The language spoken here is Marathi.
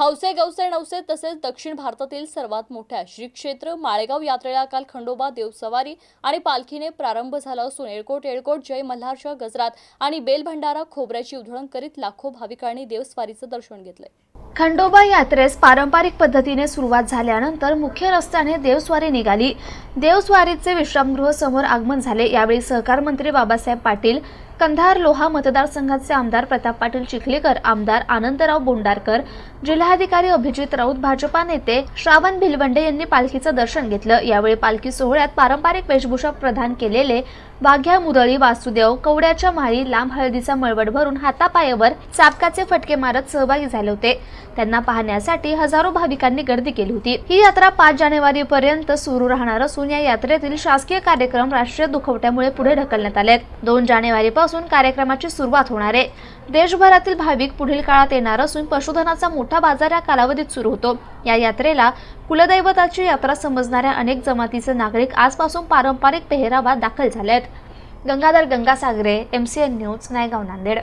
हौसे गौसे नवसे तसेच दक्षिण भारतातील सर्वात मोठ्या श्री क्षेत्र माळेगाव यात्रेला काल खंडोबा देवसवारी आणि पालखीने प्रारंभ झाला असून एळकोट एळकोट जय मल्हारच्या गजरात आणि बेलभंडारा खोबऱ्याची उधळण करीत लाखो भाविकांनी देवस्वारीचं दर्शन घेतलंय. खंडोबा यात्रेस पारंपरिक पद्धतीने सुरुवात झाल्यानंतर मुख्य रस्त्याने देवस्वारी निघाली. देवस्वारीचे विश्रामगृह समोर आगमन झाले. यावेळी सहकार मंत्री बाबासाहेब पाटील कंधार लोहा मतदारसंघाचे आमदार प्रताप पाटील चिखलीकर आमदार आनंदराव बोंडारकर जिल्हाधिकारी अभिजित राऊत भाजपा नेते श्रावण भिलवंडे यांनी पालखीचं दर्शन घेतलं. यावेळी पालखी सोहळ्यात पारंपरिक वेशभूषा प्रदान केलेले वाघ्या मुरळी वासुदेव कवड्याच्या माळी लांब हळदीचा मळवट भरून हातापायावर चापकाचे फटके मारत सहभागी झाले होते. त्यांना पाहण्यासाठी हजारो भाविकांनी गर्दी केली होती. ही यात्रा पाच जानेवारी पर्यंत सुरू राहणार असून या यात्रेतील शासकीय कार्यक्रम राष्ट्रीय दुखवट्यामुळे पुढे ढकलण्यात आले दोन जानेवारी पासून कार्यक्रमाची सुरुवात होणार आहे. देशभरातील भाविक पुढील काळात येणार असून पशुधनाचा मोठा बाजार या कालावधीत सुरू होतो. या यात्रेला कुलदैवताची यात्रा समजणाऱ्या अनेक जमातीचे नागरिक आजपासून पारंपरिक पेहरावात दाखल झाले आहेत Gangadhar Gangasagare M C N news Naigaon Nanded.